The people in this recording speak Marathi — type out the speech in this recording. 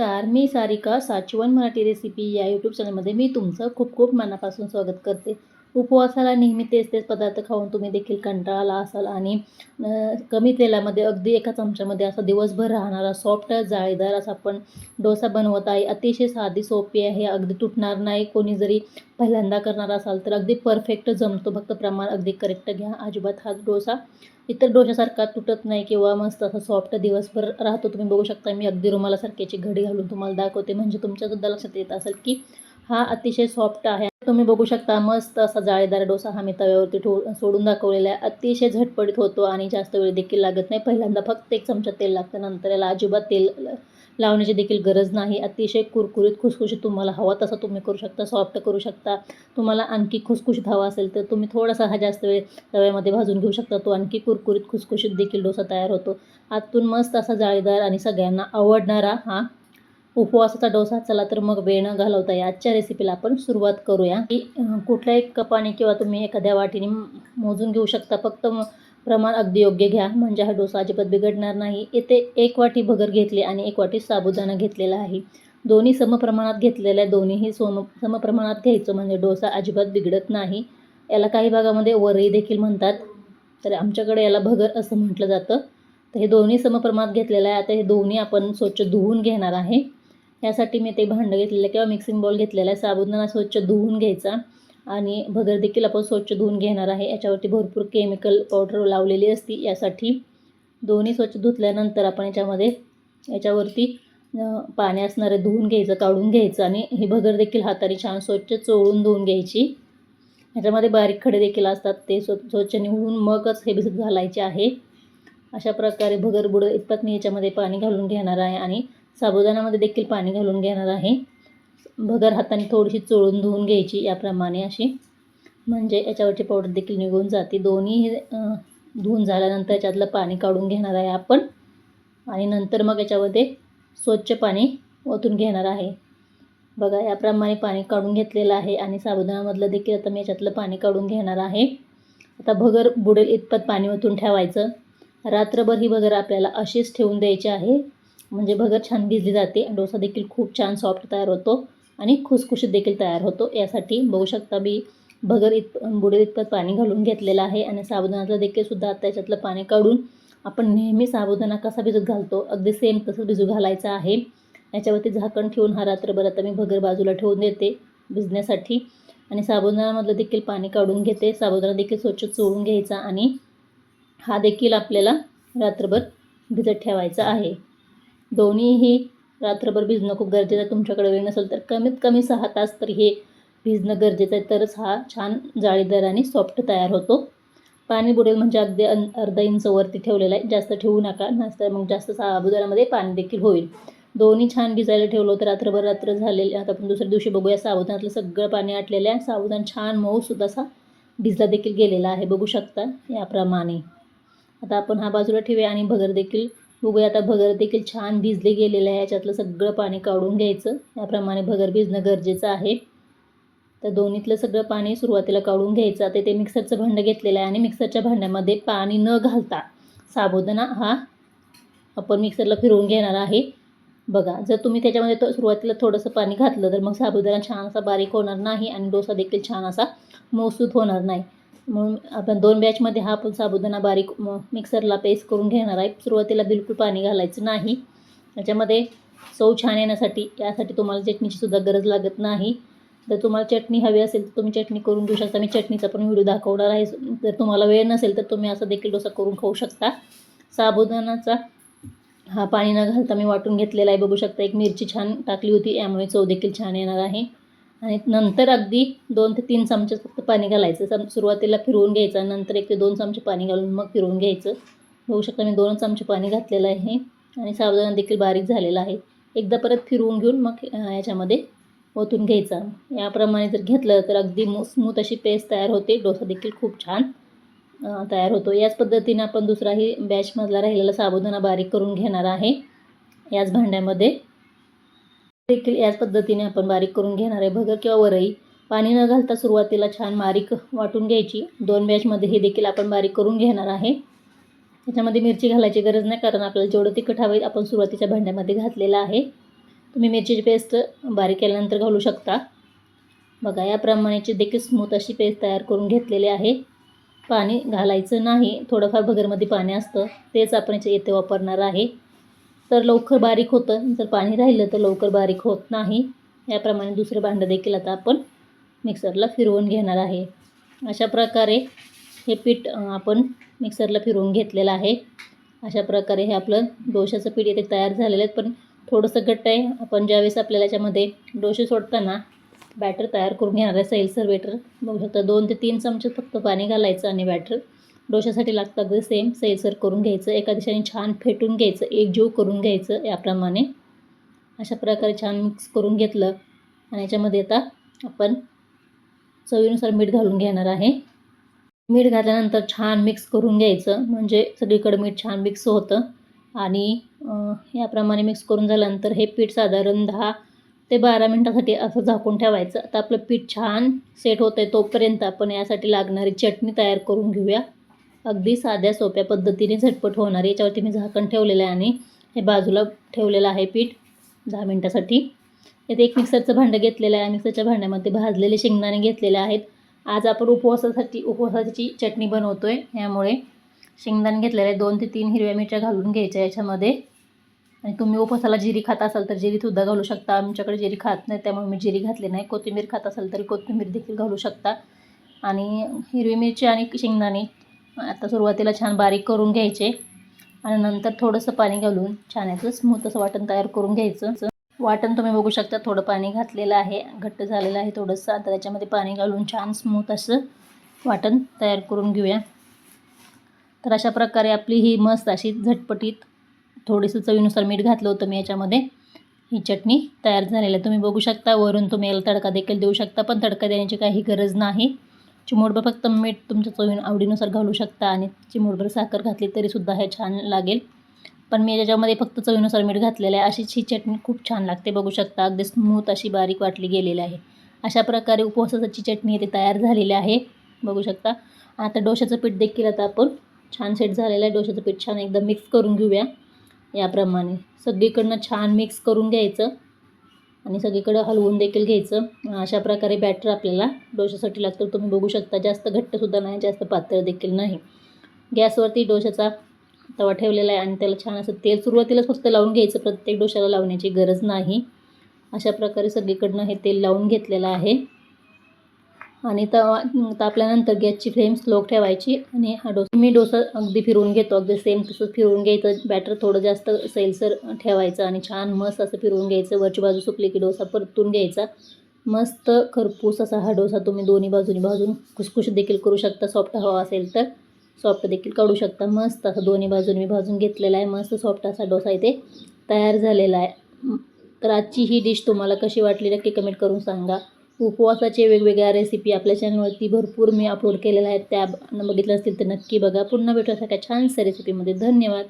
तर मी सारिका साचवन मराठी रेसिपी या यूट्यूब चॅनलमध्ये मी तुमचं खूप खूप मनापासून स्वागत करते. उपवासाला नेहमी तेच तेच पदार्थ खाऊन तुम्ही देखील कंटाळाला असाल आणि कमी तेलामध्ये अगदी एका चमच्यामध्ये असा दिवसभर राहणारा सॉफ्ट जाळीदार असा आपण डोसा बनवत आहे. अतिशय साधी सोपी आहे. अगदी तुटणार नाही. कोणी जरी पहिल्यांदा करणार असाल तर अगदी परफेक्ट जमतो. फक्त प्रमाण अगदी करेक्ट घ्या. अजिबात हा डोसा इतर डोशासारखा तुटत नाही किंवा मस्त असा सॉफ्ट दिवसभर राहतो. तुम्ही बघू शकता मी अगदी रुमालासारख्याची घडी घालून तुम्हाला दाखवते. म्हणजे तुमच्यासुद्धा लक्षात येत असेल की हा अतिशय सॉफ्ट आहे. तुम्ही बघू शकता मस्त असा जाळीदार डोसा हा मी तव्यावरती ठो सोडून दाखवलेला आहे. अतिशय झटपटीत होतो आणि जास्त वेळ देखील लागत नाही. पहिल्यांदा फक्त एक चमचा तेल लागतं नंतर याला अजिबात तेल लावण्याची देखील गरज नाही. अतिशय कुरकुरीत खुसखुशीत तुम्हाला हवा तसा तुम्ही करू शकता सॉफ्ट करू शकता. तुम्हाला आणखी खुसखुशीत हवा असेल तर तुम्ही थोडासा हा जास्त वेळ तव्यामध्ये भाजून घेऊ शकता. तो आणखी कुरकुरीत खुसखुशीत देखील डोसा तयार होतो. आतून मस्त असा जाळीदार आणि सगळ्यांना आवडणारा हा उपवासाचा डोसा चला तर मग वेळ न घालवता या आजच्या रेसिपीला आपण सुरुवात करूया. की कुठल्याही कपाने किंवा तुम्ही एखाद्या वाटीने मोजून घेऊ शकता. फक्त प्रमाण अगदी योग्य घ्या. म्हणजे हा डोसा अजिबात बिघडणार नाही. येथे एक वाटी भगर घेतली आणि एक वाटी साबुदाणा घेतलेला आहे. दोन्ही समप्रमाणात घेतलेल्या दोन्हीही सोम समप्रमाणात घ्यायचं. म्हणजे डोसा अजिबात बिघडत नाही. याला काही भागामध्ये वरई देखील म्हणतात. तर आमच्याकडे याला भगर असं म्हटलं जातं. तर हे दोन्ही समप्रमाणात घेतलेलं आहे. आता हे दोन्ही आपण स्वच्छ धुवून घेणार आहे. यासाठी मी ते भांडं घेतलेलं आहे किंवा मिक्सिंग बॉल घेतलेला आहे. साबुदाणा स्वच्छ धुवून घ्यायचा. आणि भगर देखील आपण स्वच्छ धुवून घेणार आहे. याच्यावरती भरपूर केमिकल पावडर लावलेली असती. यासाठी दोन्ही स्वच्छ धुतल्यानंतर आपण याच्यामध्ये याच्यावरती पाणी असणारे धुवून घ्यायचं काढून घ्यायचं. आणि ही भगर देखील हाताने छान स्वच्छ चोळून धुवून घ्यायची. याच्यामध्ये बारीक खडे देखील असतात. ते स्व स्वच्छ निवडून मगच हे भिजत घालायचे आहे. अशा प्रकारे भगर बुडं इतपत मी याच्यामध्ये पाणी घालून घेणार आहे. आणि साबुदाण्यामध्ये देखील पाणी घालून घेणार आहे. भगर हाताने थोडीशी चोळून धुवून घ्यायची याप्रमाणे अशी. म्हणजे याच्यावरची पावडर देखील निघून जाते. दोन्ही धुवून झाल्यानंतर याच्यातलं पाणी काढून घेणार आहे आपण. आणि नंतर मग याच्यामध्ये स्वच्छ पाणी ओतून घेणार आहे. बघा याप्रमाणे पाणी काढून घेतलेलं आहे आणि साबुदाण्यामधलं देखील आता मी याच्यातलं पाणी काढून घेणार आहे. आता भगर बुडेल इतपत पाणी ओतून ठेवायचं. रात्रभर ही भगर आपल्याला अशीच ठेवून द्यायची आहे. म्हणजे भगर छान भिजली जाते. डोसा देखील खूप छान सॉफ्ट तयार होतो आणि खुसखुशीत देखील तयार होतो. यासाठी बघू शकता मी भगर इत बुडेल इतपत पाणी घालून घेतलेलं आहे आणि साबुदाण्याचं देखील सुद्धा आता त्याच्यातलं पाणी काढून आपण नेहमी साबुदाणा कसा भिजत घालतो अगदी सेम तसं भिजू घालायचं आहे. याच्यावरती झाकण ठेवून हा रात्रभर आता मी भगर बाजूला ठेवून देते भिजण्यासाठी. आणि साबुदाण्यामधलं देखील पाणी काढून घेते. साबुदाणा देखील स्वच्छ चोळून घ्यायचा आणि हा देखील आपल्याला रात्रभर भिजत ठेवायचा आहे. दोन्हीही रात्रभर भिजणं खूप गरजेचं आहे. तुमच्याकडे वेळ नसेल तर कमीत कमी सहा तास तरी हे भिजणं गरजेचं आहे. तरच हा छान जाळीदार आणि सॉफ्ट तयार होतो. पाणी बुडेल म्हणजे अगदी अन अर्धा इंचवरती ठेवलेलं आहे. जास्त ठेवू नका नसतर मग जास्त साबुदाण्यामध्ये पाणी देखील होईल. दोन्ही छान भिजायला ठेवलं होतं रात्रभर रात्र झालेले आता आपण दुसऱ्या दिवशी बघूया साबुदाण्यातलं सगळं पाणी आटलेलं आहे. साबुदाणा छान मऊसुद्धा असा भिजला देखील गेलेला आहे. बघू शकता याप्रमाणे. आता आपण हा बाजूला ठेवूया आणि भगर देखील बघूया आता भगर देखील छान भिजले गेलेलं आहे. याच्यातलं सगळं पाणी काढून घ्यायचं. याप्रमाणे भगर भिजणं गरजेचं आहे. तर दोन्हीतलं सगळं पाणी सुरुवातीला काढून घ्यायचं. आता ते मिक्सरचं भांडं घेतलेलं आहे आणि मिक्सरच्या भांड्यामध्ये पाणी न घालता साबुदाणा हा आपण मिक्सरला फिरवून घेणार आहे. बघा जर तुम्ही त्याच्यामध्ये तो सुरुवातीला थोडंसं पाणी घातलं तर मग साबुदाणा छान असा बारीक होणार नाही आणि डोसा देखील छान असा मौसूद होणार नाही. म्हणून आपण दोन बॅचमध्ये हा आपण साबुदाणा बारीक मिक्सरला पेस्ट करून घेणार आहे. सुरुवातीला बिलकुल पाणी घालायचं नाही. त्याच्यामध्ये चव छान येण्यासाठी यासाठी तुम्हाला चटणीची सुद्धा गरज लागत नाही. जर तुम्हाला चटणी हवी असेल तर तुम्ही चटणी करून घेऊ शकता. मी चटणीचा पण व्हिडिओ दाखवणार आहे. जर तुम्हाला वेळ नसेल तर तुम्ही असा देखील डोसा करून खाऊ शकता. साबुदाणाचा हा पाणी न घालता मी वाटून घेतलेला आहे. बघू शकता एक मिरची छान टाकली होती यामुळे चव देखील छान येणार आहे. आणि नंतर अगदी दोन ते तीन चमचे फक्त पाणी घालायचं. सम सुरुवातीला फिरवून घ्यायचं नंतर एक ते दोन चमचे पाणी घालून मग फिरवून घ्यायचं. बघू शकता मी दोन चमचे पाणी घातलेलं आहे आणि साबुदाणा देखील बारीक झालेला आहे. एकदा परत फिरवून घेऊन मग याच्यामध्ये ओतून घ्यायचा. याप्रमाणे जर घेतलं तर अगदी मो स्मूथ अशी पेस्ट तयार होते. डोसा देखील खूप छान तयार होतो. याच पद्धतीने आपण दुसराही बॅचमधला राहिलेला साबुदाणा बारीक करून घेणार आहे. याच भांड्यामध्ये देखील याच पद्धतीने आपण बारीक करून घेणार आहे. भगर किंवा वरई पाणी न घालता सुरुवातीला छान बारीक वाटून घ्यायची. दोन बॅचमध्ये हे देखील आपण बारीक करून घेणार आहे. त्याच्यामध्ये मिरची घालायची गरज नाही कारण आपल्याला जेवढं तिखट हवं आपण सुरुवातीच्या भांड्यामध्ये घातलेलं आहे. तुम्ही मिरचीची पेस्ट बारीक केल्यानंतर घालू शकता. बघा याप्रमाणेची देखील स्मूथ अशी पेस्ट तयार करून घेतलेली आहे. पाणी घालायचं नाही. थोडंफार भगरमध्ये पाणी असतं. तेच आपण याच्या येथे वापरणार आहे. तर लवकर बारीक होतं. जर पाणी राहिलं तर लवकर बारीक होत नाही. याप्रमाणे दुसरं भांडं देखील आता आपण मिक्सरला फिरवून घेणार आहे. अशा प्रकारे हे पीठ आपण मिक्सरला फिरवून घेतलेलं आहे. अशा प्रकारे हे आपलं डोशाचं पीठ इथे तयार झालेलं आहे. पण थोडंसं घट्ट आहे. आपण ज्यावेळेस आपल्याला याच्यामध्ये डोसे सोडताना बॅटर तयार करून घेणार आहे सैलसर बॅटर बघू शकता दोन ते तीन चमचे फक्त पाणी घालायचं आणि बॅटर डोशासाठी लागतं अगदी सेम सैलसर करून घ्यायचं एका दिशेने छान फेटून घ्यायचं एकजीव करून घ्यायचं याप्रमाणे. अशा प्रकारे छान मिक्स करून घेतलं आणि याच्यामध्ये आता आपण चवीनुसार मीठ घालून घेणार आहे. मीठ घातल्यानंतर छान मिक्स करून घ्यायचं म्हणजे सगळीकडे मीठ छान मिक्स होतं. आणि याप्रमाणे मिक्स करून झाल्यानंतर हे पीठ साधारण दहा ते बारा मिनटासाठी असं झाकून ठेवायचं. आता आपलं पीठ छान सेट होतं आहे तोपर्यंत आपण यासाठी लागणारी चटणी तयार करून घेऊया. अगदी साध्या सोप्या पद्धतीने झटपट होणार. याच्यावरती मी झाकण ठेवलेलं आहे आणि हे बाजूला ठेवलेलं आहे पीठ दहा मिनटासाठी. येथे एक मिक्सरचं भांडं घेतलेलं आहे. मिक्सरच्या भांड्यामध्ये भाजलेले शेंगदाणे घेतलेले आहेत. आज आपण उपवासासाठी उपवासाची चटणी बनवतो आहे यामुळे शेंगदाणे घेतलेले आहे दोन ते तीन हिरव्या मिरच्या घालून घ्यायच्या याच्यामध्ये. आणि तुम्ही उपवासाला जिरी खात असाल तर जिरीसुद्धा घालू शकता. आमच्याकडे जिरी खात नाही त्यामुळे मी जिरी घातली नाही. कोथिंबीर खात असाल तरी कोथिंबीर देखील घालू शकता. आणि हिरवी मिरची आणि शेंगदाणे आता सुरुवातीला छान बारीक करून घ्यायचे. आणि नंतर थोडंसं पाणी घालून छान याचं स्मूथ असं वाटण तयार करून घ्यायचं. वाटण तुम्ही बघू शकता थोडं पाणी घातलेलं आहे घट्ट झालेलं आहे थोडंसं. आता त्याच्यामध्ये पाणी घालून छान स्मूथ असं वाटण तयार करून घेऊया. तर अशा प्रकारे आपली ही मस्त अशी झटपटीत थोडीसं चवीनुसार मीठ घातलं होतं मी याच्यामध्ये. ही चटणी तयार झालेली आहे. तुम्ही बघू शकता वरून तुम्ही याला तडका देखील देऊ शकता पण तडका देण्याची काही गरज नाही. चिमूटभर फक्त मीठ तुमच्या चवी आवडीनुसार घालू शकता आणि चिमूटभर साखर घातली तरीसुद्धा हे छान लागेल. पण मी याच्यामध्ये फक्त चवीनुसार मीठ घातलेलं आहे. अशीच ही चटणी खूप छान लागते बघू शकता. अगदी स्मूथ अशी बारीक वाटली गेलेली आहे. अशा प्रकारे उपवासाची चटणी इथे तयार झालेली आहे. बघू शकता. आता डोशाचं पीठ देखील आता आपण छान सेट झालेलं आहे. डोशाचं पीठ छान एकदम मिक्स करून घेऊया. याप्रमाणे. सगळीकडनं छान मिक्स करून घ्यायचं. आणि सगळीकडं हलवून देखील घ्यायचं. अशा प्रकारे बॅटर आपल्याला डोशासाठी लागतं. तुम्ही बघू शकता जास्त घट्टसुद्धा नाही जास्त पातळ देखील नाही. गॅसवरती डोशाचा तवा ठेवलेला आहे आणि त्याला छान असं तेल सुरुवातीलाच फक्त लावून घ्यायचं. प्रत्येक डोशाला लावण्याची गरज नाही. अशा प्रकारे सगळीकडनं हे तेल लावून घेतलेलं आहे. आणि तवा तापल्यानंतर गॅसची फ्लेम स्लो ठेवायची आणि हा डोसा मी डोसा अगदी फिरवून घेतो अगदी सेम तसंच फिरवून घ्यायचं. बॅटर थोडं जास्त सैलसर ठेवायचं आणि छान मस्त असं फिरवून घ्यायचं. वरची बाजू सुकली की डोसा परतून घ्यायचा. मस्त खरपूस असा हा डोसा तुम्ही दोन्ही बाजूनी भाजून खुसखुश देखील करू शकता. सॉफ्ट हवा असेल तर सॉफ्ट देखील काढू शकता. मस्त असं दोन्ही बाजूने मी भाजून घेतलेला आहे. मस्त सॉफ्ट असा डोसा इथे तयार झालेला आहे. तर आजची ही डिश तुम्हाला कशी वाटली नक्की कमेंट करून सांगा. उपवासाचे वेगवेगळ्या रेसिपी आपल्या चॅनलवरती भरपूर मी अपलोड केलेल्या आहेत. त्या बघितल्या असतील तर नक्की बघा. पुन्हा भेटू अशा छानशा रेसिपीमध्ये धन्यवाद.